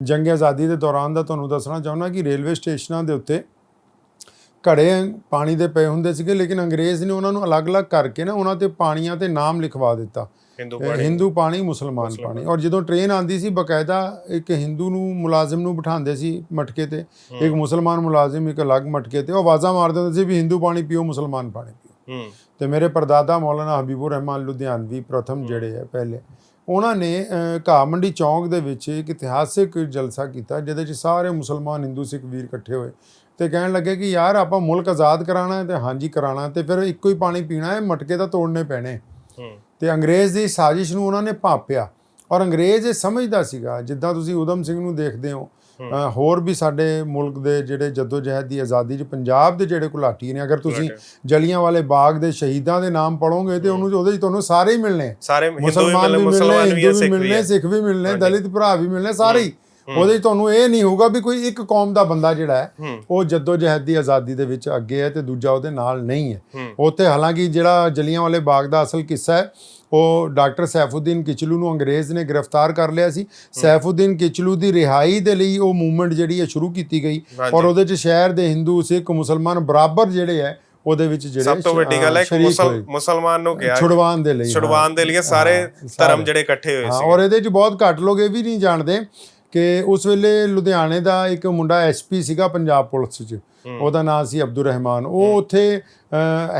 ਜੰਗ ਆਜ਼ਾਦੀ ਦੇ ਦੌਰਾਨ ਦਾ ਤੁਹਾਨੂੰ ਦੱਸਣਾ ਚਾਹੁੰਦਾ ਕਿ ਰੇਲਵੇ ਸਟੇਸ਼ਨਾਂ ਦੇ ਉੱਤੇ ਘੜੇ ਪਾਣੀ ਦੇ ਪਏ ਹੁੰਦੇ ਸੀਗੇ ਲੇਕਿਨ ਅੰਗਰੇਜ਼ ਨੇ ਉਹਨਾਂ ਨੂੰ ਅਲੱਗ-ਅਲੱਗ ਕਰਕੇ ਨਾ ਉਹਨਾਂ ਤੇ ਪਾਣੀਆਂ ਤੇ ਨਾਮ ਲਿਖਵਾ ਦਿੱਤਾ। ਹਿੰਦੂ ਪਾਣੀ। ਮੁਸਲਮਾਨ ਪਾਣੀ। ਔਰ ਜਦੋਂ ਟ੍ਰੇਨ ਆਂਦੀ ਸੀ ਬਕਾਇਦਾ ਇੱਕ ਹਿੰਦੂ ਨੂੰ ਮੁਲਾਜ਼ਮ ਨੂੰ ਬਿਠਾਉਂਦੇ ਸੀ ਮਟਕੇ ਤੇ ਇੱਕ ਮੁਸਲਮਾਨ ਮੁਲਾਜ਼ਮ ਇੱਕ ਅਲੱਗ ਮਟਕੇ ਤੇ ਉਹ ਆਵਾਜ਼ਾਂ ਮਾਰਦੇ ਹੁੰਦੇ ਸੀ ਵੀ ਹਿੰਦੂ ਪਾਣੀ ਪੀਓ ਮੁਸਲਮਾਨ ਪਾਣੀ ਪੀਓ। ਤੇ ਮੇਰੇ ਪਰਦਾਦਾ ਮੌਲਾਨਾ ਹਬੀਬੁਰ ਰਹਿਮਾਨ ਲੁਧਿਆਣਵੀ ਪ੍ਰਥਮ ਜਿਹੜੇ ਹੈ ਪਹਿਲੇ ਉਹਨਾਂ ਨੇ ਘਾਹ ਮੰਡੀ ਚੌਂਕ ਦੇ ਵਿੱਚ ਇੱਕ ਇਤਿਹਾਸਿਕ ਜਲਸਾ ਕੀਤਾ ਜਿਹਦੇ 'ਚ ਸਾਰੇ ਮੁਸਲਮਾਨ ਹਿੰਦੂ ਸਿੱਖ ਵੀਰ ਇਕੱਠੇ ਹੋਏ ਤੇ ਕਹਿਣ ਲੱਗੇ ਕਿ ਯਾਰ ਆਪਾਂ ਮੁਲਕ ਆਜ਼ਾਦ ਕਰਾਣਾ ਹੈ ਤੇ ਹਾਂਜੀ ਕਰਾਣਾ ਤੇ ਫਿਰ ਇੱਕੋ ਹੀ ਪਾਣੀ ਪੀਣਾ ਹੈ ਮਟਕੇ ਤਾਂ ਤੋੜਨੇ ਪੈਣੇ। ਤੇ ਅੰਗਰੇਜ਼ ਦੀ ਸਾਜ਼ਿਸ਼ ਨੂੰ ਉਹਨਾਂ ਨੇ ਭਾਪਿਆ ਔਰ ਅੰਗਰੇਜ਼ ਇਹ ਸਮਝਦਾ ਸੀਗਾ ਜਿੱਦਾਂ ਤੁਸੀਂ ਉਦਮ ਸਿੰਘ ਨੂੰ ਦੇਖਦੇ ਹੋ ਹੋਰ ਵੀ ਸਾਡੇ ਮੁਲਕ ਦੇ ਜਿਹੜੇ ਜਦੋਜਹਿਦ ਦੀ ਆਜ਼ਾਦੀ 'ਚ ਪੰਜਾਬ ਦੇ ਜਿਹੜੇ ਘੁਲਾਟੀ ਨੇ ਅਗਰ ਤੁਸੀਂ ਜਲੀਆਂ ਵਾਲੇ ਬਾਗ ਦੇ ਸ਼ਹੀਦਾਂ ਦੇ ਨਾਮ ਪੜੋਗੇ ਤੇ ਉਹਨੂੰ ਉਹਦੇ 'ਚ ਤੁਹਾਨੂੰ ਸਾਰੇ ਹੀ ਮਿਲਣੇ। ਸਾਰੇ ਹਿੰਦੂ ਵੀ ਮੁਸਲਮਾਨ ਮਿਲਣੇ ਵੀ ਮਿਲਣੇ ਸਿੱਖ ਵੀ ਮਿਲਣੇ। ਸਿੱਖ ਵੀ ਮਿਲਣੇ ਦਲਿਤ ਭਰਾ ਵੀ ਮਿਲਣੇ ਸਾਰੇ ਹੀ। ਉਹਦੇ 'ਚ ਤੁਹਾਨੂੰ ਇਹ ਨਹੀਂ ਹੋਊਗਾ ਵੀ ਕੋਈ ਇੱਕ ਕੌਮ ਦਾ ਬੰਦਾ ਜਿਹੜਾ ਹੈ ਉਹ ਜਦੋਜਹਿਦ ਦੀ ਆਜ਼ਾਦੀ ਦੇ ਵਿੱਚ ਅੱਗੇ ਹੈ ਤੇ ਦੂਜਾ ਉਹਦੇ ਨਾਲ ਨਹੀਂ ਹੂੰ। ਉੱਥੇ ਹਾਲਾਂਕਿ ਜਿਹੜਾ ਜਲੀਆਂ ਵਾਲੇ ਬਾਗ ਦਾ ਅਸਲ ਕਿੱਸਾ ਹੈ ਉਹ ਡਾਕਟਰ ਸੈਫੁਦੀਨ ਕਿਚਲੂ ਨੂੰ ਅੰਗਰੇਜ਼ ਨੇ ਗ੍ਰਿਫਤਾਰ ਕਰ ਲਿਆ ਸੀ ਸੈਫੁਦੀਨ ਕਿਚਲੂ ਦੀ ਰਿਹਾਈ ਦੇ ਲਈ ਉਹ ਮੂਵਮੈਂਟ ਜਿਹੜੀ ਹੈ ਸ਼ੁਰੂ ਕੀਤੀ ਗਈ। ਔਰ ਉਹਦੇ ਚ ਸ਼ਹਿਰ ਦੇ ਹਿੰਦੂ ਸਿੱਖ ਮੁਸਲਮਾਨ ਬਰਾਬਰ ਜਿਹੜੇ ਹੈ ਉਹਦੇ ਵਿੱਚ ਜਿਹੜੇ ਸਭ ਤੋਂ ਵੱਡੀ ਗੱਲ ਹੈ ਕਿ। ਮੁਸਲਮਾਨ ਨੂੰ ਕਿਹਾ ਛੁਡਵਾਉਣ ਦੇ ਲਈ ਹਾਂ। ਛੁਡਵਾਉਣ ਦੇ ਲਈ ਸਾਰੇ ਧਰਮ ਜਿਹੜੇ ਇਕੱਠੇ ਹੋਏ ਸੀ ਔਰ ਇਹਦੇ ਚ ਬਹੁਤ ਘੱਟ ਲੋਕ ਇਹ ਵੀ ਨਹੀਂ ਜਾਣਦੇ ਕਿ ਉਸ ਵੇਲੇ ਲੁਧਿਆਣੇ ਦਾ ਇੱਕ ਮੁੰਡਾ ਐਸਪੀ ਸੀਗਾ ਪੰਜਾਬ ਪੁਲਿਸ 'ਚ। ਉਹਦਾ ਨਾਮ ਸੀ ਅਬਦੁਰ ਰਹਿਮਾਨ। ਉਹ ਉੱਥੇ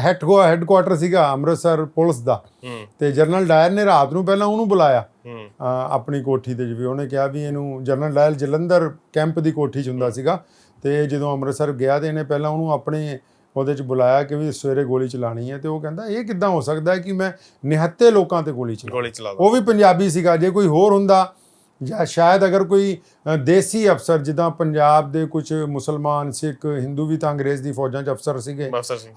ਹੈੱਡ ਹੈੱਡਕੁਆਟਰ ਸੀਗਾ ਅੰਮ੍ਰਿਤਸਰ ਪੁਲਿਸ ਦਾ। ਤੇ ਜਨਰਲ ਡਾਇਰ ਨੇ ਰਾਤ ਨੂੰ ਪਹਿਲਾਂ ਉਹਨੂੰ ਬੁਲਾਇਆ। ਆਪਣੀ ਕੋਠੀ ਤੇ ਜਿਵੇਂ ਉਹਨੇ ਕਿਹਾ ਵੀ ਇਹਨੂੰ ਜਨਰਲ ਡਾਇਰ ਜਲੰਧਰ ਕੈਂਪ ਦੀ ਕੋਠੀ 'ਚ ਹੁੰਦਾ ਸੀਗਾ। ਤੇ ਜਦੋਂ ਅੰਮ੍ਰਿਤਸਰ ਗਿਆ ਤੇ ਇਹਨੇ ਪਹਿਲਾਂ ਉਹਨੂੰ ਆਪਣੇ ਉਹਦੇ 'ਚ ਬੁਲਾਇਆ ਕਿ ਵੀ ਸਵੇਰੇ ਗੋਲੀ ਚਲਾਣੀ ਹੈ। ਤੇ ਉਹ ਕਹਿੰਦਾ ਇਹ ਕਿੱਦਾਂ ਹੋ ਸਕਦਾ ਹੈ ਕਿ ਮੈਂ ਨਿਹੱਤੇ ਲੋਕਾਂ ਤੇ ਗੋਲੀ ਚਲਾ ਉਹ ਵੀ ਪੰਜਾਬੀ ਸੀਗਾ। ਜੇ ਕੋਈ ਹੋਰ ਹੁੰਦਾ ਜਾਂ ਸ਼ਾਇਦ ਅਗਰ ਕੋਈ ਦੇਸੀ ਅਫਸਰ ਜਿੱਦਾਂ ਪੰਜਾਬ ਦੇ ਕੁਝ ਮੁਸਲਮਾਨ ਸਿੱਖ ਹਿੰਦੂ ਵੀ ਤਾਂ ਅੰਗਰੇਜ਼ ਦੀ ਫੌਜਾਂ 'ਚ ਅਫਸਰ ਸੀਗੇ।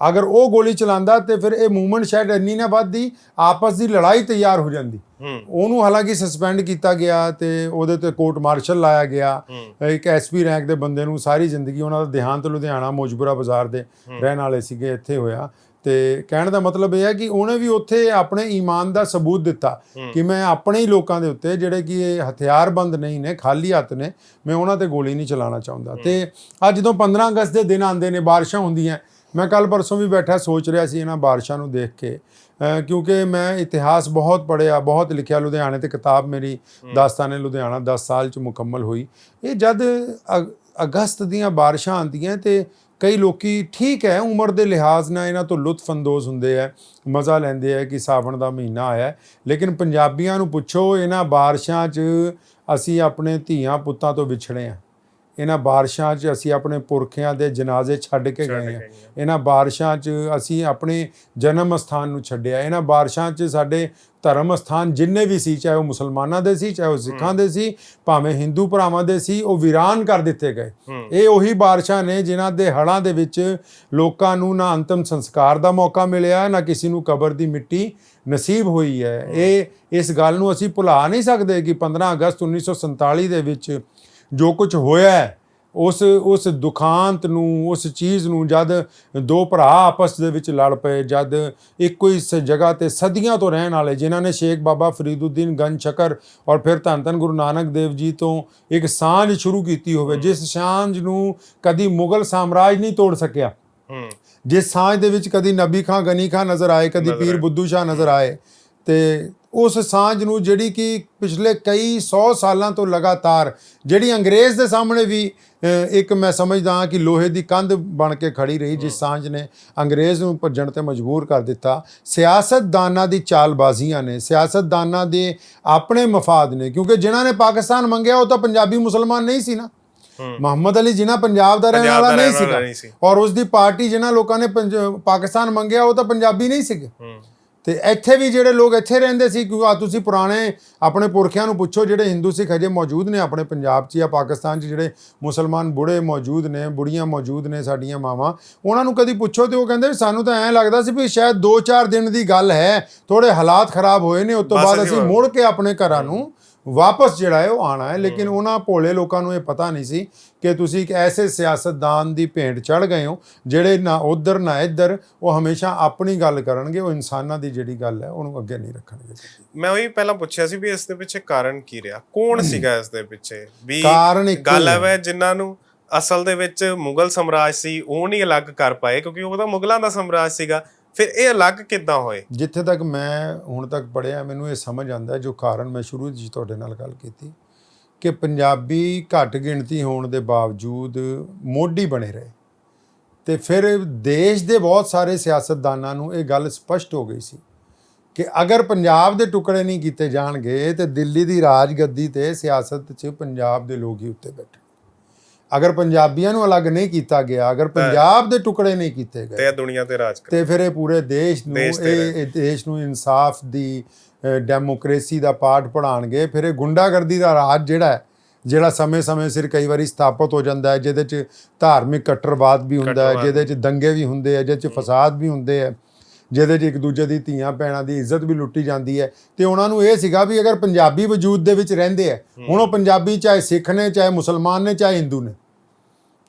ਅਗਰ ਉਹ ਗੋਲੀ ਚਲਾਉਂਦਾ ਤੇ ਫਿਰ ਇਹ ਮੂਵਮੈਂਟ ਸ਼ਾਇਦ ਇੰਨੀ ਨਾ ਵੱਧਦੀ ਆਪਸ ਦੀ ਲੜਾਈ ਤਿਆਰ ਹੋ ਜਾਂਦੀ। ਉਹਨੂੰ ਹਾਲਾਂਕਿ ਸਸਪੈਂਡ ਕੀਤਾ ਗਿਆ ਤੇ ਉਹਦੇ ਤੇ ਕੋਰਟ ਮਾਰਸ਼ਲ ਲਾਇਆ ਗਿਆ। ਇੱਕ ਐਸਪੀ ਰੈਂਕ ਦੇ ਬੰਦੇ ਨੂੰ ਸਾਰੀ ਜ਼ਿੰਦਗੀ ਉਹਨਾਂ ਦਾ ਦੇਹਾਂਤ ਲੁਧਿਆਣਾ ਮੋਜਪੁਰਾ ਬਾਜ਼ਾਰ ਦੇ ਰਹਿਣ ਵਾਲੇ ਸੀਗੇ ਇੱਥੇ ਹੋਇਆ। ਤੇ ਕਹਿਣ ਦਾ ਮਤਲਬ ਇਹ ਹੈ ਕਿ ਉਹਨੇ ਵੀ ਉੱਥੇ ਆਪਣੇ ਈਮਾਨ ਦਾ ਸਬੂਤ ਦਿੱਤਾ ਕਿ ਮੈਂ ਆਪਣੇ ਹੀ ਲੋਕਾਂ ਦੇ ਉੱਤੇ ਜਿਹੜੇ ਕਿ ਇਹ ਹਥਿਆਰਬੰਦ ਨਹੀਂ ਨੇ ਖਾਲੀ ਹੱਥ ਨੇ ਮੈਂ ਉਹਨਾਂ ਤੇ ਗੋਲੀ ਨਹੀਂ ਚਲਾਉਣਾ ਚਾਹੁੰਦਾ। ਤੇ ਅੱਜ ਜਦੋਂ 15 ਅਗਸਤ ਦੇ ਦਿਨ ਆਉਂਦੇ ਨੇ ਬਾਰਿਸ਼ਾਂ ਹੁੰਦੀਆਂ। ਮੈਂ ਕੱਲ ਪਰਸੋਂ ਵੀ ਬੈਠਾ ਸੋਚ ਰਿਹਾ ਸੀ ਇਹਨਾਂ ਬਾਰਿਸ਼ਾਂ ਨੂੰ ਦੇਖ ਕੇ। ਕਿਉਂਕਿ ਮੈਂ ਇਤਿਹਾਸ ਬਹੁਤ ਪੜਿਆ ਬਹੁਤ ਲਿਖਿਆ। ਲੁਧਿਆਣੇ ਤੇ ਕਿਤਾਬ ਮੇਰੀ ਦਾਸਤਾਨੇ ਲੁਧਿਆਣਾ 10 ਸਾਲ ਚ ਮੁਕੰਮਲ ਹੋਈ। ਇਹ ਜਦ ਅਗ- ਅਗਸਤ ਦੀਆਂ ਬਾਰਿਸ਼ਾਂ ਆਉਂਦੀਆਂ ਤੇ ਕਈ ਲੋਕੀ ਠੀਕ ਹੈ, ਉਮਰ ਦੇ ਲਿਹਾਜ਼ ਨਾਲ ਇਹਨਾਂ ਤੋਂ ਲੁਤਫ ਅੰਦੋਜ਼ ਹੁੰਦੇ ਆ ਮਜ਼ਾ ਲੈਂਦੇ ਆ ਕਿ ਸਾਵਣ ਦਾ ਮਹੀਨਾ ਆਇਆ ਲੇਕਿਨ ਪੰਜਾਬੀਆਂ ਨੂੰ ਪੁੱਛੋ, ਇਹਨਾਂ ਬਾਰਿਸ਼ਾਂ 'ਚ ਅਸੀਂ ਆਪਣੇ ਧੀਆਂ ਪੁੱਤਾਂ ਤੋਂ ਵਿਛੜੇ ਆ ਇਹਨਾਂ ਬਾਰਿਸ਼ਾਂ 'ਚ ਅਸੀਂ ਆਪਣੇ ਪੁਰਖਿਆਂ ਦੇ ਜਨਾਜ਼ੇ ਛੱਡ ਕੇ ਗਏ ਆ ਗਏ ਇਹਨਾਂ ਬਾਰਿਸ਼ਾਂ 'ਚ ਅਸੀਂ ਆਪਣੇ ਜਨਮ ਸਥਾਨ ਨੂੰ ਛੱਡਿਆ। ਇਹਨਾਂ ਬਾਰਿਸ਼ਾਂ 'ਚ ਸਾਡੇ ਧਰਮ ਸਥਾਨ ਜਿੰਨੇ ਵੀ ਸੀ ਚਾਹੇ ਉਹ ਮੁਸਲਮਾਨਾਂ ਦੇ ਸੀ ਚਾਹੇ ਉਹ ਸਿੱਖਾਂ ਦੇ ਸੀ ਭਾਵੇਂ ਹਿੰਦੂ ਭਰਾਵਾਂ ਦੇ ਸੀ ਉਹ ਵੀਰਾਨ ਕਰ ਦਿੱਤੇ ਗਏ। ਹੂੰ। ਇਹ ਉਹੀ ਬਾਰਿਸ਼ਾਂ ਨੇ ਜਿਨ੍ਹਾਂ ਦੇ ਹੜ੍ਹਾਂ ਦੇ ਵਿੱਚ ਲੋਕਾਂ ਨੂੰ ਨਾ ਅੰਤਮ ਸੰਸਕਾਰ ਦਾ ਮੌਕਾ ਮਿਲਿਆ ਨਾ ਕਿਸੇ ਨੂੰ ਕਬਰ ਦੀ ਮਿੱਟੀ ਨਸੀਬ ਹੋਈ ਹੈ। ਇਹ ਇਸ ਗੱਲ ਨੂੰ ਅਸੀਂ ਭੁਲਾ ਨਹੀਂ ਸਕਦੇ ਕਿ 15 ਅਗਸਤ 1947 ਦੇ ਵਿੱਚ ਜੋ ਕੁਝ ਹੋਇਆ ਉਸ ਉਸ ਦੁਖਾਂਤ ਨੂੰ ਉਸ ਚੀਜ਼ ਨੂੰ ਜਦ ਦੋ ਭਰਾ ਆਪਸ ਦੇ ਵਿੱਚ ਲੜ ਪਏ ਜਦ ਇੱਕੋ ਹੀ ਜਗ੍ਹਾ ਤੇ ਸਦੀਆਂ ਤੋਂ ਰਹਿਣ ਵਾਲੇ ਜਿਨ੍ਹਾਂ ਨੇ ਸ਼ੇਖ ਬਾਬਾ ਫਰੀਦੁੱਦੀਨ ਗੰਜ ਸ਼ਕਰ ਔਰ ਫਿਰ ਧੰਨ ਧੰਨ ਗੁਰੂ ਨਾਨਕ ਦੇਵ ਜੀ ਤੋਂ ਇੱਕ ਸਾਂਝ ਸ਼ੁਰੂ ਕੀਤੀ ਹੋਵੇ ਜਿਸ ਸਾਂਝ ਨੂੰ ਕਦੀ ਮੁਗਲ ਸਾਮਰਾਜ ਨਹੀਂ ਤੋੜ ਸਕਿਆ। ਜਿਸ ਸਾਂਝ ਦੇ ਵਿੱਚ ਕਦੀ ਨਬੀ ਖਾਂ ਗਨੀ ਖਾਂ ਨਜ਼ਰ ਆਏ ਕਦੀ ਪੀਰ। ਬੁੱਧੂ ਸ਼ਾਹ ਨਜ਼ਰ ਆਏ ਤੇ ਉਸ ਸਾਂਝ ਨੂੰ ਜਿਹੜੀ ਕਿ ਪਿਛਲੇ ਕਈ 100 ਸਾਲਾਂ ਤੋਂ ਲਗਾਤਾਰ ਜਿਹੜੀ ਅੰਗਰੇਜ਼ ਦੇ ਸਾਹਮਣੇ ਵੀ ਇੱਕ ਮੈਂ ਸਮਝਦਾ ਹਾਂ ਕਿ ਲੋਹੇ ਦੀ ਕੰਧ ਬਣ ਕੇ ਖੜੀ ਰਹੀ ਜਿਸ ਸਾਂਝ ਨੇ ਅੰਗਰੇਜ਼ ਨੂੰ ਭੱਜਣ ਤੇ ਮਜਬੂਰ ਕਰ ਦਿੱਤਾ। ਸਿਆਸਤਦਾਨਾਂ ਦੀ ਚਾਲਬਾਜ਼ੀਆਂ ਨੇ ਸਿਆਸਤਦਾਨਾਂ ਦੇ ਆਪਣੇ ਮਫਾਦ ਨੇ ਕਿਉਂਕਿ ਜਿਨ੍ਹਾਂ ਨੇ ਪਾਕਿਸਤਾਨ ਮੰਗਿਆ ਉਹ ਤਾਂ ਪੰਜਾਬੀ ਮੁਸਲਮਾਨ ਨਹੀਂ ਸੀ ਨਾ। ਮੁਹੰਮਦ ਅਲੀ ਜਿਨ੍ਹਾਂ ਪੰਜਾਬ ਦਾ ਰਹਿਣ ਵਾਲਾ ਨਹੀਂ ਸੀਗਾ। ਔਰ ਉਸ ਦੀ ਪਾਰਟੀ ਜਿਨ੍ਹਾਂ ਲੋਕਾਂ ਨੇ ਪਾਕਿਸਤਾਨ ਮੰਗਿਆ ਉਹ ਤਾਂ ਪੰਜਾਬੀ ਨਹੀਂ ਸੀਗੇ। ਹੂੰ। ਤੇ ਇੱਥੇ ਵੀ ਜਿਹੜੇ ਲੋਕ ਇੱਥੇ ਰਹਿੰਦੇ ਸੀ ਕਿਉਂਕਿ ਆ ਤੁਸੀਂ ਪੁਰਾਣੇ ਆਪਣੇ ਪੁਰਖਿਆਂ ਨੂੰ ਪੁੱਛੋ ਜਿਹੜੇ ਹਿੰਦੂ ਸਿੱਖ ਅਜੇ ਮੌਜੂਦ ਨੇ ਆਪਣੇ ਪੰਜਾਬ 'ਚ ਜਾਂ ਪਾਕਿਸਤਾਨ 'ਚ ਜਿਹੜੇ ਮੁਸਲਮਾਨ ਬੁੜੇ ਮੌਜੂਦ ਨੇ ਬੁੜੀਆਂ ਮੌਜੂਦ ਨੇ ਸਾਡੀਆਂ ਮਾਵਾਂ ਉਹਨਾਂ ਨੂੰ ਕਦੀ ਪੁੱਛੋ ਤੇ ਉਹ ਕਹਿੰਦੇ ਵੀ ਸਾਨੂੰ ਤਾਂ ਐਂ ਲੱਗਦਾ ਸੀ ਵੀ ਸ਼ਾਇਦ 2-4 ਦਿਨ ਦੀ ਗੱਲ ਹੈ ਥੋੜੇ ਹਾਲਾਤ ਖਰਾਬ ਹੋਏ ਨੇ ਉਸ ਤੋਂ ਬਾਅਦ ਅਸੀਂ ਮੁੜ ਕੇ ਆਪਣੇ ਘਰਾਂ ਨੂੰ ਵਾਪਸ ਜਿਹੜਾ ਹੈ ਉਹ ਆਣਾ ਹੈ। ਲੇਕਿਨ ਉਹਨਾਂ ਭੋਲੇ ਲੋਕਾਂ ਨੂੰ ਇਹ ਪਤਾ ਨਹੀਂ ਸੀ ਕਿ ਤੁਸੀਂ ਇੱਕ ਐਸੇ ਸਿਆਸਤਦਾਨ ਦੀ ਭੇਂਟ ਚੜ ਗਏ ਹੋ ਜਿਹੜੇ ਨਾ ਉਧਰ ਨਾ ਇੱਧਰ ਉਹ ਹਮੇਸ਼ਾ ਆਪਣੀ ਗੱਲ ਕਰਨਗੇ ਉਹ ਇਨਸਾਨਾਂ ਦੀ ਜਿਹੜੀ ਗੱਲ ਹੈ ਉਹਨੂੰ ਅੱਗੇ ਨਹੀਂ ਰੱਖਣਗੇ। ਮੈਂ ਉਹੀ ਪਹਿਲਾਂ ਪੁੱਛਿਆ ਸੀ ਵੀ ਇਸ ਦੇ ਪਿੱਛੇ ਕਾਰਨ ਕੀ ਰਿਹਾ? ਕੌਣ ਸੀਗਾ ਇਸ ਦੇ ਪਿੱਛੇ? ਵੀ ਕਾਰਨ ਇੱਕੋ ਗੱਲ ਹੈ। ਹੈ ਜਿਨ੍ਹਾਂ ਨੂੰ ਅਸਲ ਦੇ ਵਿੱਚ ਮੁਗਲ ਸਾਮਰਾਜ ਸੀ ਉਹ ਨਹੀਂ ਅਲੱਗ ਕਰ ਪਾਏ ਕਿਉਂਕਿ ਉਹ ਤਾਂ ਮੁਗਲਾਂ ਦਾ ਸਾਮਰਾਜ ਸੀਗਾ। ਫਿਰ ਇਹ ਅਲੱਗ ਕਿੱਦਾਂ ਹੋਏ? ਜਿੱਥੇ ਤੱਕ ਮੈਂ ਹੁਣ ਤੱਕ ਪੜਿਆ ਮੈਨੂੰ ਇਹ ਸਮਝ ਆਉਂਦਾ ਜੋ ਕਾਰਨ ਮੈਂ ਸ਼ੁਰੂ 'ਚ ਤੁਹਾਡੇ ਨਾਲ ਗੱਲ ਕੀਤੀ ਕਿ ਪੰਜਾਬੀ ਘੱਟ ਗਿਣਤੀ ਹੋਣ ਦੇ ਬਾਵਜੂਦ ਮੋਢੀ ਬਣੇ ਰਹੇ। ਤੇ ਫਿਰ ਦੇਸ਼ ਦੇ ਬਹੁਤ ਸਾਰੇ ਸਿਆਸਤਦਾਨਾਂ ਨੂੰ ਇਹ ਗੱਲ ਸਪਸ਼ਟ ਹੋ ਗਈ ਸੀ ਕਿ ਅਗਰ ਪੰਜਾਬ ਦੇ ਟੁਕੜੇ ਨਹੀਂ ਕੀਤੇ ਜਾਣਗੇ, ਤੇ ਦਿੱਲੀ ਦੀ ਰਾਜਗੱਦੀ ਤੇ ਸਿਆਸਤ 'ਚ ਪੰਜਾਬ ਦੇ ਲੋਕ ਹੀ ਉੱਤੇ ਬੈਠੇ। ਅਗਰ ਪੰਜਾਬੀਆਂ ਨੂੰ ਅਲੱਗ ਨਹੀਂ ਕੀਤਾ ਗਿਆ ਅਗਰ ਪੰਜਾਬ ਦੇ ਟੁਕੜੇ ਨਹੀਂ ਕੀਤੇ ਗਏ ਤੇ ਇਹ ਦੁਨੀਆ ਤੇ ਰਾਜ ਕਰ। ਤੇ ਫਿਰ ਇਹ ਪੂਰੇ ਦੇਸ਼ ਨੂੰ ਇਹ ਦੇਸ਼ ਨੂੰ ਇਨਸਾਫ ਦੀ ਡੈਮੋਕ੍ਰੇਸੀ ਦਾ ਪਾਠ ਪੜਾਣਗੇ ਫਿਰ ਇਹ ਗੁੰਡਾਗਰਦੀ ਦਾ ਰਾਜ ਜਿਹੜਾ ਹੈ ਜਿਹੜਾ ਸਮੇਂ-ਸਮੇਂ ਸਿਰ ਕਈ ਵਾਰੀ ਸਥਾਪਿਤ ਹੋ ਜਾਂਦਾ ਹੈ ਜਿਹਦੇ 'ਚ ਧਾਰਮਿਕ ਕੱਟੜਵਾਦ ਵੀ ਹੁੰਦਾ ਹੈ। ਜਿਹਦੇ 'ਚ ਦੰਗੇ ਵੀ ਹੁੰਦੇ ਆ ਜਿਹਦੇ 'ਚ ਫਸਾਦ ਵੀ ਹੁੰਦੇ ਆ ਜਿਹਦੇ 'ਚ ਇੱਕ ਦੂਜੇ ਦੀ ਧੀਆਂ ਭੈਣਾਂ ਦੀ ਇੱਜ਼ਤ ਵੀ ਲੁੱਟੀ ਜਾਂਦੀ ਹੈ ਤੇ ਉਹਨਾਂ ਨੂੰ ਇਹ ਸੀਗਾ ਵੀ ਅਗਰ ਪੰਜਾਬੀ ਵਜੂਦ ਦੇ ਵਿੱਚ ਰਹਿੰਦੇ ਆ ਹੁਣ ਉਹ ਪੰਜਾਬੀ ਚਾਹੇ ਸਿੱਖ ਨੇ ਚਾਹੇ ਮੁਸਲਮਾਨ ਨੇ ਚਾਹੇ ਹਿੰਦੂ ਨੇ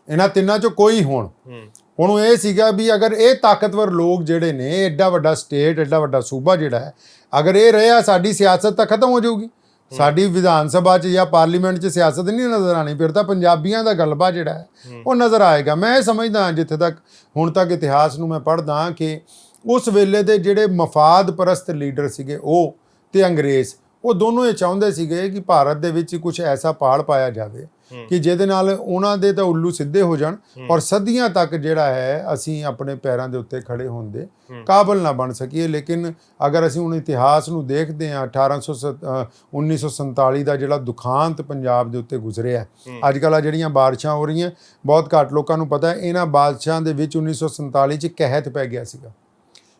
ਇਹਨਾਂ ਤਿੰਨਾਂ 'ਚੋਂ ਕੋਈ ਹੋਣ। ਹੂੰ। ਉਹਨੂੰ ਇਹ ਸੀਗਾ ਵੀ ਅਗਰ ਇਹ ਤਾਕਤਵਰ ਲੋਕ ਜਿਹੜੇ ਨੇ ਐਡਾ ਵੱਡਾ ਸਟੇਟ ਐਡਾ ਵੱਡਾ ਸੂਬਾ ਜਿਹੜਾ ਹੈ ਅਗਰ ਇਹ ਰਿਹਾ ਸਾਡੀ ਸਿਆਸਤ ਤਾਂ ਖਤਮ ਹੋ ਜਾਊਗੀ। ਸਾਡੀ ਵਿਧਾਨ ਸਭਾ 'ਚ ਜਾਂ ਪਾਰਲੀਮੈਂਟ 'ਚ ਸਿਆਸਤ ਨਹੀਂ ਨਜ਼ਰ ਆਣੀ ਫਿਰ ਤਾਂ ਪੰਜਾਬੀਆਂ ਦਾ ਗਲਬਾ ਜਿਹੜਾ ਹੈ ਉਹ ਨਜ਼ਰ ਆਏਗਾ। ਮੈਂ ਇਹ ਸਮਝਦਾ ਜਿੱਥੇ ਤੱਕ ਹੁਣ ਤੱਕ ਇਤਿਹਾਸ ਨੂੰ ਮੈਂ ਪੜ੍ਹਦਾ ਕਿ ਉਸ ਵੇਲੇ ਦੇ ਜਿਹੜੇ ਮਫਾਦ ਪਰਸਤ ਲੀਡਰ ਸੀਗੇ ਉਹ ਤੇ ਅੰਗਰੇਜ਼ ਉਹ ਦੋਨੋਂ ਇਹ ਚਾਹੁੰਦੇ ਸੀਗੇ ਕਿ ਭਾਰਤ ਦੇ ਵਿੱਚ ਕੁਝ ਐਸਾ ਪਾੜ ਪਾਇਆ ਜਾਵੇ ਕਿ ਜਿਹਦੇ ਨਾਲ ਉਹਨਾਂ ਦੇ ਤਾਂ ਉੱਲੂ ਸਿੱਧੇ ਹੋ ਜਾਣ ਔਰ ਸਦੀਆਂ ਤੱਕ ਜਿਹੜਾ ਹੈ ਅਸੀਂ ਆਪਣੇ ਪੈਰਾਂ ਦੇ ਉੱਤੇ ਖੜੇ ਹੋਣ ਦੇ ਕਾਬਲ ਨਾ ਬਣ ਸਕੀਏ। ਲੇਕਿਨ ਅਗਰ ਅਸੀਂ ਹੁਣ ਇਤਿਹਾਸ ਨੂੰ ਦੇਖਦੇ ਹਾਂ 1800 ਅ, 1947 ਦਾ ਜਿਹੜਾ ਦੁਖਾਂਤ ਪੰਜਾਬ ਦੇ ਉੱਤੇ ਗੁਜ਼ਰਿਆ ਅੱਜ ਕੱਲ੍ਹ ਆ ਜਿਹੜੀਆਂ ਬਾਰਿਸ਼ਾਂ ਹੋ ਰਹੀਆਂ ਬਹੁਤ ਘੱਟ ਲੋਕਾਂ ਨੂੰ ਪਤਾ ਹੈ ਇਹਨਾਂ ਬਾਰਿਸ਼ਾਂ ਦੇ ਵਿੱਚ 1947 ਚ ਕਹਿਤ ਪੈ ਗਿਆ ਸੀਗਾ।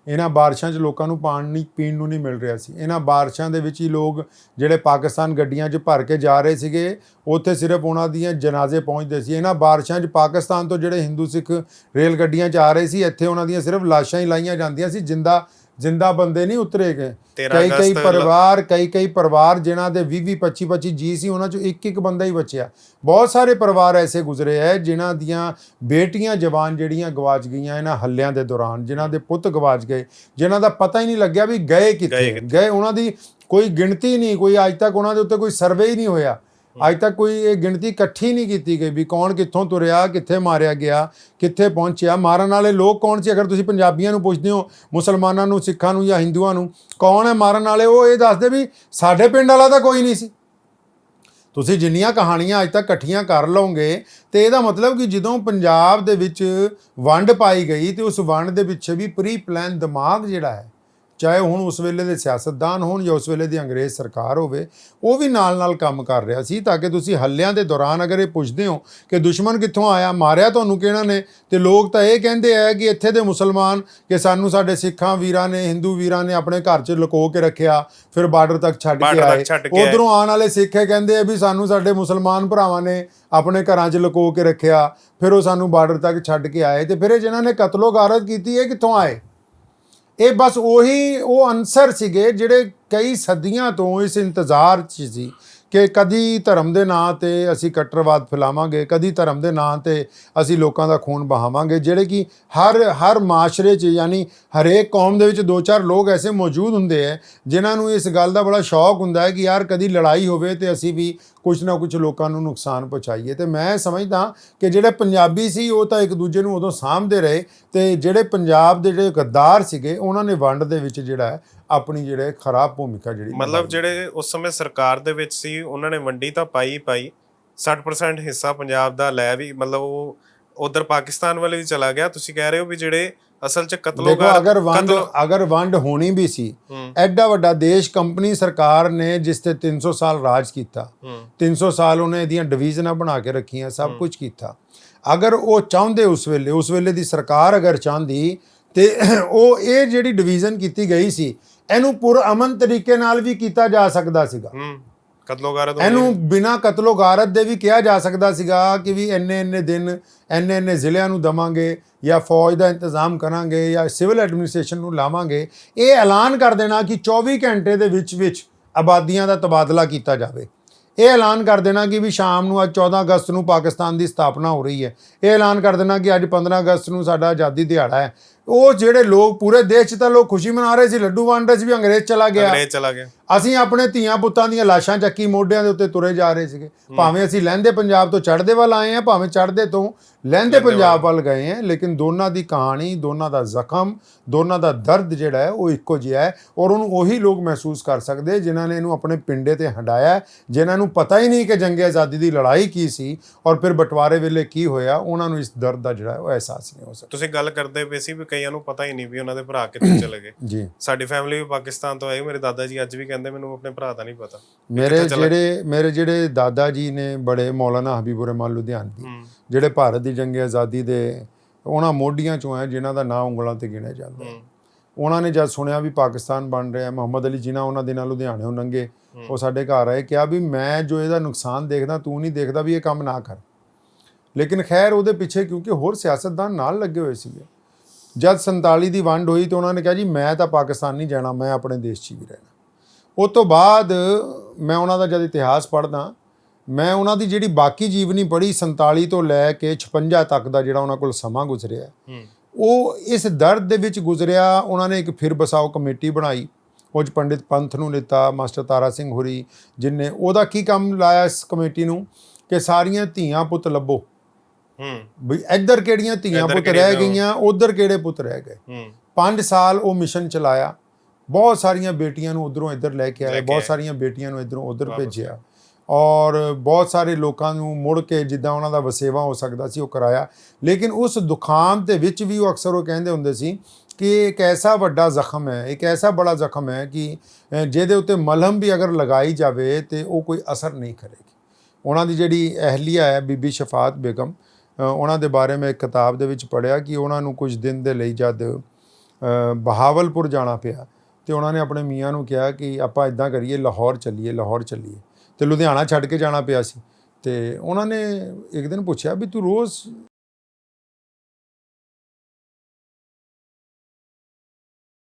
ਇਹਨਾਂ ਬਾਰਿਸ਼ਾਂ 'ਚ ਲੋਕਾਂ ਨੂੰ ਪਾਣੀ ਪੀਣ ਨੂੰ ਨਹੀਂ ਮਿਲ ਰਿਹਾ ਸੀ। ਇਹਨਾਂ ਬਾਰਿਸ਼ਾਂ ਦੇ ਵਿੱਚ ਹੀ ਲੋਕ ਜਿਹੜੇ ਪਾਕਿਸਤਾਨ ਗੱਡੀਆਂ 'ਚ ਭਰ ਕੇ ਜਾ ਰਹੇ ਸੀਗੇ, ਉੱਥੇ ਸਿਰਫ ਉਹਨਾਂ ਦੀਆਂ ਜਨਾਜ਼ੇ ਪਹੁੰਚਦੇ ਸੀ। ਇਹਨਾਂ ਬਾਰਿਸ਼ਾਂ 'ਚ ਪਾਕਿਸਤਾਨ ਤੋਂ ਜਿਹੜੇ ਹਿੰਦੂ ਸਿੱਖ ਰੇਲ ਗੱਡੀਆਂ 'ਚ ਆ ਰਹੇ ਸੀ, ਇੱਥੇ ਉਹਨਾਂ ਦੀਆਂ ਸਿਰਫ ਲਾਸ਼ਾਂ ਹੀ ਲਾਈਆਂ ਜਾਂਦੀਆਂ ਸੀ, ਜਿੰਦਾ ਜਿੰਦਾ ਬੰਦੇ ਨਹੀਂ ਉਤਰੇ ਗਏ 13 ਕਈ ਕਈ ਪਰਿਵਾਰ ਕਈ ਕਈ ਪਰਿਵਾਰ ਜਿਨ੍ਹਾਂ ਦੇ 20 20 25 25 ਜੀ ਸੀ ਉਹਨਾਂ 'ਚੋਂ ਇੱਕ ਇੱਕ ਬੰਦਾ ਹੀ ਬਚਿਆ। ਬਹੁਤ ਸਾਰੇ ਪਰਿਵਾਰ ਐਸੇ ਗੁਜ਼ਰੇ ਹੈ ਜਿਨ੍ਹਾਂ ਦੀਆਂ ਬੇਟੀਆਂ ਜਵਾਨ ਜਿਹੜੀਆਂ ਗਵਾਚ ਗਈਆਂ ਇਹਨਾਂ ਹੱਲਿਆਂ ਦੇ ਦੌਰਾਨ ਜਿਨ੍ਹਾਂ ਦੇ ਪੁੱਤ ਗਵਾਚ ਗਏ ਜਿਨ੍ਹਾਂ ਦਾ ਪਤਾ ਹੀ ਨਹੀਂ ਲੱਗਿਆ ਵੀ ਗਏ ਕਿੱਥੇ। ਗਏ ਉਹਨਾਂ ਦੀ ਕੋਈ ਗਿਣਤੀ ਨਹੀਂ ਕੋਈ ਅੱਜ ਤੱਕ ਉਹਨਾਂ ਦੇ ਉੱਤੇ ਕੋਈ ਸਰਵੇ ਹੀ ਨਹੀਂ ਹੋਇਆ। ਅੱਜ ਤੱਕ ਕੋਈ ਇਹ ਗਿਣਤੀ ਇਕੱਠੀ ਨਹੀਂ ਕੀਤੀ ਗਈ ਵੀ ਕੌਣ ਕਿੱਥੋਂ ਤੁਰਿਆ, ਕਿੱਥੇ ਮਾਰਿਆ ਗਿਆ, ਕਿੱਥੇ ਪਹੁੰਚਿਆ। ਮਾਰਨ ਵਾਲੇ ਲੋਕ ਕੌਣ ਸੀ? ਅਗਰ ਤੁਸੀਂ ਪੰਜਾਬੀਆਂ ਨੂੰ ਪੁੱਛਦੇ ਹੋ, ਮੁਸਲਮਾਨਾਂ ਨੂੰ, ਸਿੱਖਾਂ ਨੂੰ ਜਾਂ ਹਿੰਦੂਆਂ ਨੂੰ, ਕੌਣ ਹੈ ਮਾਰਨ ਵਾਲੇ? ਉਹ ਇਹ ਦੱਸਦੇ ਵੀ ਸਾਡੇ ਪਿੰਡ ਵਾਲਾ ਤਾਂ ਕੋਈ ਨਹੀਂ ਸੀ। ਤੁਸੀਂ ਜਿੰਨੀਆਂ ਕਹਾਣੀਆਂ ਅੱਜ ਤੱਕ ਇਕੱਠੀਆਂ ਕਰ ਲਓਗੇ, ਤੇ ਇਹਦਾ ਮਤਲਬ ਕਿ ਜਦੋਂ ਪੰਜਾਬ ਦੇ ਵਿੱਚ ਵੰਡ ਪਾਈ ਗਈ, ਤੇ ਉਸ ਵੰਡ ਦੇ ਪਿੱਛੇ ਵੀ ਪ੍ਰੀ ਪਲਾਨ ਦਿਮਾਗ ਜਿਹੜਾ ਹੈ ਚਾਹੇ ਹੁਣ ਉਸ ਵੇਲੇ ਦੇ ਸਿਆਸਤਦਾਨ ਹੋਣ ਜਾਂ ਉਸ ਵੇਲੇ ਦੀ ਅੰਗਰੇਜ਼ ਸਰਕਾਰ ਹੋਵੇ ਉਹ ਵੀ ਨਾਲ-ਨਾਲ ਕੰਮ ਕਰ ਰਿਹਾ ਸੀ ਤਾਂ ਕਿ ਤੁਸੀਂ ਹੱਲਿਆਂ ਦੇ ਦੌਰਾਨ ਅਗਰ ਇਹ ਪੁੱਛਦੇ ਹੋ ਕਿ ਦੁਸ਼ਮਣ ਕਿੱਥੋਂ ਆਇਆ ਮਾਰਿਆ ਤੁਹਾਨੂੰ ਕਿਹਨਾਂ ਨੇ? ਤੇ ਲੋਕ ਤਾਂ ਇਹ ਕਹਿੰਦੇ ਆ ਕਿ ਇੱਥੇ ਦੇ ਮੁਸਲਮਾਨ ਕਿ ਸਾਨੂੰ ਸਾਡੇ ਸਿੱਖਾਂ ਵੀਰਾਂ ਨੇ ਹਿੰਦੂ ਵੀਰਾਂ ਨੇ ਆਪਣੇ ਘਰ 'ਚ ਲੁਕੋ ਕੇ ਰੱਖਿਆ ਫਿਰ ਬਾਰਡਰ ਤੱਕ ਛੱਡ ਕੇ ਆਏ। ਉਧਰੋਂ ਆਉਣ ਵਾਲੇ ਸਿੱਖ ਇਹ ਕਹਿੰਦੇ ਆ ਵੀ ਸਾਨੂੰ ਸਾਡੇ ਮੁਸਲਮਾਨ ਭਰਾਵਾਂ ਨੇ ਆਪਣੇ ਘਰਾਂ 'ਚ ਲੁਕੋ ਕੇ ਰੱਖਿਆ ਫਿਰ ਉਹ ਸਾਨੂੰ ਬਾਰਡਰ ਤੱਕ ਛੱਡ ਕੇ ਆਏ ਤੇ ਫਿਰ ਇਹ ਜਿਨ੍ਹਾਂ ਨੇ ਕਤਲੋ ਗਾਰਤ ਕੀਤੀ ਇਹ ਕਿੱਥੋਂ ਆਏ? ਇਹ ਬਸ ਉਹੀ ਉਹ ਅਨਸਰ ਸੀਗੇ ਜਿਹੜੇ ਕਈ ਸਦੀਆਂ ਤੋਂ ਇਸ ਇੰਤਜ਼ਾਰ 'ਚ ਸੀ। ਕਿ ਕਦੀ ਧਰਮ ਦੇ ਨਾਂ ਤੇ ਅਸੀਂ ਕੱਟਰਵਾਦ ਫੈਲਾਵਾਂਗੇ, ਕਦੀ ਧਰਮ ਦੇ ਨਾਂ ਤੇ ਅਸੀਂ ਲੋਕਾਂ ਦਾ ਖੂਨ ਬਹਾਵਾਂਗੇ, ਜਿਹੜੇ ਕਿ ਹਰ ਹਰ ਮਾਸ਼ਰੇ 'ਚ ਯਾਨੀ ਹਰੇਕ ਕੌਮ ਦੇ ਵਿੱਚ ਦੋ ਚਾਰ ਲੋਕ ਐਸੇ ਮੌਜੂਦ ਹੁੰਦੇ ਹੈ ਜਿਨ੍ਹਾਂ ਨੂੰ ਇਸ ਗੱਲ ਦਾ ਬੜਾ ਸ਼ੌਕ ਹੁੰਦਾ ਹੈ ਕਿ ਯਾਰ ਕਦੀ ਲੜਾਈ ਹੋਵੇ ਤੇ ਅਸੀਂ ਵੀ ਕੁਝ ਨਾ ਕੁਝ ਲੋਕਾਂ ਨੂੰ ਨੁਕਸਾਨ ਪਹੁੰਚਾਈਏ। ਤੇ ਮੈਂ ਸਮਝਦਾ ਕਿ ਜਿਹੜੇ ਪੰਜਾਬੀ ਸੀ, ਉਹ ਤਾਂ ਇੱਕ ਦੂਜੇ ਨੂੰ ਉਦੋਂ ਸਾਂਭਦੇ ਰਹੇ ਤੇ ਜਿਹੜੇ ਪੰਜਾਬ ਦੇ ਜਿਹੜੇ ਗੱਦਾਰ ਸੀਗੇ, ਉਹਨਾਂ ਨੇ ਵੰਡ ਦੇ ਵਿੱਚ ਜਿਹੜਾ ਆਪਣੀ ਜਿਹੜੇ ਖਰਾਬ ਭੂਮਿਕਾ ਜਿਹੜੀ ਮਤਲਬ ਜਿਹੜੇ ਉਸ ਸਮੇਂ ਸਰਕਾਰ ਦੇ ਵਿੱਚ ਸੀ ਉਹਨਾਂ ਨੇ ਵੰਡੀ ਤਾਂ ਪਾਈ ਪਾਈ। 60% ਹਿੱਸਾ ਪੰਜਾਬ ਦਾ ਲੈ ਵੀ ਮਤਲਬ ਉਹ ਉਧਰ ਪਾਕਿਸਤਾਨ ਵੱਲ ਵੀ ਚਲਾ ਗਿਆ। ਤੁਸੀਂ ਕਹਿ ਰਹੇ ਹੋ ਵੀ ਜਿਹੜੇ ਅਸਲ 'ਚ ਦੇਖੋ ਕਤਲੋਗਾਰ ਅਗਰ ਵੰਡ ਅਗਰ ਵੰਡ ਹੋਣੀ ਵੀ ਸੀ ਐਡਾ ਵੱਡਾ ਦੇਸ਼ ਕੰਪਨੀ ਸਰਕਾਰ ਨੇ ਜਿਸ ਤੇ 300 ਸਾਲ ਰਾਜ ਕੀਤਾ ਹੂੰ। 300 ਸਾਲ ਉਹਨੇ ਇਹਦੀਆਂ ਡਿਵੀਜ਼ਨਾਂ ਬਣਾ ਕੇ ਰੱਖੀਆਂ ਸਭ ਕੁਝ ਕੀਤਾ। ਅਗਰ ਉਹ ਚਾਹੁੰਦੇ ਉਸ ਵੇਲੇ ਉਸ ਵੇਲੇ ਦੀ ਸਰਕਾਰ ਅਗਰ ਚਾਹੁੰਦੀ ਤੇ ਉਹ ਇਹ ਜਿਹੜੀ ਡਿਵੀਜ਼ਨ ਕੀਤੀ ਗਈ ਸੀ ਇਹਨੂੰ ਪੁਰ ਅਮਨ ਤਰੀਕੇ ਨਾਲ ਵੀ ਕੀਤਾ ਜਾ ਸਕਦਾ ਸੀਗਾ। ਹੂੰ ਕਤਲੋਗਾਰਤ ਇਹਨੂੰ ਬਿਨਾ ਕਤਲੋ ਗਾਰਤ ਦੇ ਵੀ ਕਿਹਾ ਜਾ ਸਕਦਾ ਸੀਗਾ ਕਿ ਵੀ ਇੰਨੇ ਇੰਨੇ ਦਿਨ ਇੰਨੇ ਇੰਨੇ ਜ਼ਿਲ੍ਹਿਆਂ ਨੂੰ ਦਵਾਂਗੇ ਜਾਂ ਫੌਜ ਦਾ ਇੰਤਜ਼ਾਮ ਕਰਾਂਗੇ ਜਾਂ ਸਿਵਲ ਐਡਮਿਨਿਸਟ੍ਰੇਸ਼ਨ ਨੂੰ ਲਾਵਾਂਗੇ ਇਹ ਐਲਾਨ ਕਰ ਦੇਣਾ ਕਿ 24 ਘੰਟੇ ਦੇ ਵਿੱਚ ਵਿੱਚ ਆਬਾਦੀਆਂ ਦਾ ਤਬਾਦਲਾ ਕੀਤਾ ਜਾਵੇ। ਇਹ ਐਲਾਨ ਕਰ ਦੇਣਾ ਕਿ ਵੀ ਸ਼ਾਮ ਨੂੰ ਅੱਜ 14 ਅਗਸਤ ਨੂੰ ਪਾਕਿਸਤਾਨ ਦੀ ਸਥਾਪਨਾ ਹੋ ਰਹੀ ਹੈ। ਇਹ ਐਲਾਨ ਕਰ ਦੇਣਾ ਕਿ ਅੱਜ 15 ਅਗਸਤ ਨੂੰ ਸਾਡਾ ਆਜ਼ਾਦੀ ਦਿਹਾੜਾ ਹੈ। ਉਹ ਜਿਹੜੇ ਲੋਕ ਪੂਰੇ ਦੇਸ਼ 'ਚ ਤਾਂ ਲੋਕ ਖੁਸ਼ੀ ਮਨਾ ਰਹੇ ਸੀ, ਲੱਡੂ ਵੰਡ ਰਹੇ ਸੀ ਵੀ ਅੰਗਰੇਜ਼ ਚਲਾ ਗਿਆ। ਅੰਗਰੇਜ਼ ਚਲਾ ਗਿਆ। ਅਸੀਂ ਆਪਣੇ ਧੀਆਂ ਪੁੱਤਾਂ ਦੀਆਂ ਲਾਸ਼ਾਂ ਚੱਕੀ ਮੋਢਿਆਂ ਦੇ ਉੱਤੇ ਤੁਰੇ ਜਾ ਰਹੇ ਸੀਗੇ। ਭਾਵੇਂ ਅਸੀਂ ਲਹਿੰਦੇ ਪੰਜਾਬ ਤੋਂ ਚੜ੍ਹਦੇ ਵੱਲ ਆਏ ਆ ਭਾਵੇਂ ਚੜ੍ਹਦੇ ਤੋਂ ਲਹਿੰਦੇ ਪੰਜਾਬ ਵੱਲ। ਗਏ ਆ ਲੇਕਿਨ ਦੋਨਾਂ ਦੀ ਕਹਾਣੀ ਦੋਨਾਂ ਦਾ ਜ਼ਖਮ ਦੋਨਾਂ ਦਾ ਦਰਦ ਜਿਹੜਾ ਹੈ ਉਹ ਇੱਕੋ ਜਿਹਾ ਹੈ ਔਰ ਉਹਨੂੰ ਉਹੀ ਲੋਕ ਮਹਿਸੂਸ ਕਰ ਸਕਦੇ ਜਿਨ੍ਹਾਂ ਨੇ ਇਹਨੂੰ ਆਪਣੇ ਪਿੰਡੇ ਤੇ ਹੰਡਾਇਆ ਜਿਨ੍ਹਾਂ ਨੂੰ ਪਤਾ ਹੀ ਨਹੀਂ ਕਿ ਜੰਗੇ ਆਜ਼ਾਦੀ ਦੀ ਲੜਾਈ ਕੀ ਸੀ ਔਰ ਫਿਰ ਬਟਵਾਰੇ ਵੇਲੇ ਕੀ ਹੋਇਆ ਉਹਨਾਂ ਨੂੰ ਇਸ ਦਰਦ ਦਾ ਜਿਹੜਾ ਉਹ ਅਹਿਸਾਸ ਨਹੀਂ ਹੋ ਸਕਦਾ। ਤੁਸੀਂ ਗੱਲ ਕਰਦੇ ਪਏ ਸੀ ਵੀ ਕਈਆਂ ਨੂੰ ਪਤਾ ਹੀ ਨਹੀਂ ਵੀ ਉਹਨਾਂ ਦੇ ਭਰਾ ਕਿੱਥੇ ਚਲੇ ਗਏ। ਜੀ। ਸਾਡੀ ਫੈਮਿਲੀ ਵੀ ਪਾਕਿਸਤਾਨ ਤੋਂ ਆਈ ਮੇਰੇ ਦਾਦਾ ਜੀ ਅੱਜ ਵੀ ਕਹਿੰਦੇ ਮੈਨੂੰ ਆਪਣੇ ਭਰਾ ਦਾ ਨਹੀਂ ਪਤਾ। ਮੇਰੇ ਜਿਹੜੇ ਮੇਰੇ ਜਿਹੜੇ ਦਾਦਾ ਜੀ ਨੇ ਬੜੇ ਮੌਲਾਨਾ ਹਬੀਬੁਰ ਰਹਿਮਾਨ ਲੁਧਿਆਣਵੀ ਜਿਹੜੇ ਭਾਰਤ ਦੀ ਜੰਗ ਆਜ਼ਾਦੀ ਦੇ ਉਹਨਾਂ ਮੋਢੀਆਂ ਚੋਂ ਹੈ ਜਿਨ੍ਹਾਂ ਦਾ ਨਾਂ ਉਂਗਲਾਂ ਤੇ ਗਿਣਿਆ ਜਾਂਦਾ ਉਹਨਾਂ ਨੇ ਜਦ ਸੁਣਿਆ ਵੀ ਪਾਕਿਸਤਾਨ ਬਣ ਰਿਹਾ ਹੈ ਮੁਹੰਮਦ ਅਲੀ ਜਿਨਾ ਉਹਨਾਂ ਦੇ ਨਾਲ ਲੁਧਿਆਣਿਓਂ ਲੰਘੇ ਉਹ ਸਾਡੇ ਘਰ ਆਏ ਕਿਹਾ ਵੀ ਮੈਂ ਜੋ ਇਹਦਾ ਨੁਕਸਾਨ ਦੇਖਦਾ ਤੂੰ ਨਹੀਂ ਦੇਖਦਾ ਵੀ ਇਹ ਕੰਮ ਨਾ ਕਰ। ਲੇਕਿਨ ਖੈਰ ਉਹਦੇ ਪਿੱਛੇ ਕਿਉਂਕਿ ਹੋਰ ਸਿਆਸਤਦਾਨ ਨਾਲ ਲੱਗੇ ਹੋਏ ਸੀਗੇ। ਜਦ 47 ਦੀ ਵੰਡ ਹੋਈ ਤਾਂ ਉਹਨਾਂ ਨੇ ਕਿਹਾ ਜੀ ਮੈਂ ਤਾਂ ਪਾਕਿਸਤਾਨ ਨਹੀਂ ਜਾਣਾ ਮੈਂ ਆਪਣੇ ਦੇਸ਼ 'ਚ ਹੀ ਰਹਿਣਾ। ਉਸ ਤੋਂ ਬਾਅਦ ਮੈਂ ਉਹਨਾਂ ਦਾ ਜਦ ਇਤਿਹਾਸ ਪੜ੍ਹਦਾ ਮੈਂ ਉਹਨਾਂ ਦੀ ਜਿਹੜੀ ਬਾਕੀ ਜੀਵਨੀ ਪੜ੍ਹੀ 47 ਤੋਂ ਲੈ ਕੇ 56 ਤੱਕ ਦਾ ਜਿਹੜਾ ਉਹਨਾਂ ਕੋਲ ਸਮਾਂ ਗੁਜ਼ਰਿਆ ਉਹ ਇਸ ਦਰਦ ਦੇ ਵਿੱਚ ਗੁਜ਼ਰਿਆ ਉਹਨਾਂ ਨੇ ਇੱਕ ਫਿਰ ਬਸਾਓ ਕਮੇਟੀ ਬਣਾਈ ਉਹ 'ਚ ਪੰਡਿਤ ਪੰਥ ਨੂੰ ਲਿੱਤਾ ਮਾਸਟਰ ਤਾਰਾ ਸਿੰਘ ਹੁਰੀ ਜਿਨਨੇ ਉਹਦਾ ਕੀ ਕੰਮ ਲਾਇਆ ਇਸ ਕਮੇਟੀ ਨੂੰ? ਕਿ ਸਾਰੀਆਂ ਧੀਆਂ ਪੁੱਤ ਲੱਭੋ। ਹੂੰ। ਵੀ ਇੱਧਰ ਕਿਹੜੀਆਂ ਧੀਆਂ ਪੁੱਤ ਰਹਿ ਗਈਆਂ ਉਧਰ ਕਿਹੜੇ ਪੁੱਤ ਰਹਿ ਗਏ? ਹੂੰ। 5 ਸਾਲ ਉਹ ਮਿਸ਼ਨ ਚਲਾਇਆ। ਬਹੁਤ ਸਾਰੀਆਂ ਬੇਟੀਆਂ ਨੂੰ ਉਧਰੋਂ ਇੱਧਰ ਲੈ ਕੇ ਆਏ ਬਹੁਤ। ਸਾਰੀਆਂ ਬੇਟੀਆਂ ਨੂੰ ਇਧਰੋਂ ਉਧਰ ਭੇਜਿਆ। ਔਰ ਬਹੁਤ ਸਾਰੇ ਲੋਕਾਂ ਨੂੰ ਮੁੜ ਕੇ ਜਿੱਦਾਂ ਉਹਨਾਂ ਦਾ ਵਸੇਵਾ ਹੋ ਸਕਦਾ ਸੀ ਉਹ ਕਰਾਇਆ। ਲੇਕਿਨ ਉਸ ਦੁਖਾਂਤ ਦੇ ਵਿੱਚ ਵੀ ਉਹ ਅਕਸਰ ਉਹ ਕਹਿੰਦੇ ਹੁੰਦੇ ਸੀ ਕਿ ਇੱਕ ਐਸਾ ਵੱਡਾ ਜ਼ਖਮ ਹੈ ਇੱਕ ਐਸਾ ਬੜਾ ਜ਼ਖਮ ਹੈ ਕਿ ਜਿਹਦੇ ਉੱਤੇ ਮਲਹਮ ਵੀ ਅਗਰ ਲਗਾਈ ਜਾਵੇ ਤੇ ਉਹ ਕੋਈ ਅਸਰ ਨਹੀਂ ਕਰੇਗੀ। ਉਹਨਾਂ ਦੀ ਜਿਹੜੀ ਅਹਲੀਆ ਹੈ ਬੀਬੀ ਸ਼ਫਾਤ ਬੇਗਮ ਉਹਨਾਂ ਦੇ ਬਾਰੇ ਮੈਂ ਇੱਕ ਕਿਤਾਬ ਦੇ ਵਿੱਚ ਪੜ੍ਹਿਆ ਕਿ ਉਹਨਾਂ ਨੂੰ ਕੁਝ ਦਿਨ ਦੇ ਲਈ ਜਦ ਬਹਾਵਲਪੁਰ ਜਾਣਾ ਪਿਆ ਤੇ ਉਹਨਾਂ ਨੇ ਆਪਣੇ ਮੀਆਂ ਨੂੰ ਕਿਹਾ ਕਿ ਆਪਾਂ ਇਦਾਂ ਕਰੀਏ, ਲਾਹੌਰ ਚੱਲੀਏ ਲਾਹੌਰ ਚੱਲੀਏ। ਤੇ ਲੁਧਿਆਣਾ ਛੱਡ ਕੇ ਜਾਣਾ ਪਿਆ ਸੀ। ਤੇ ਉਹਨਾਂ ਨੇ ਇੱਕ ਦਿਨ ਪੁੱਛਿਆ ਵੀ ਤੂੰ ਰੋਜ਼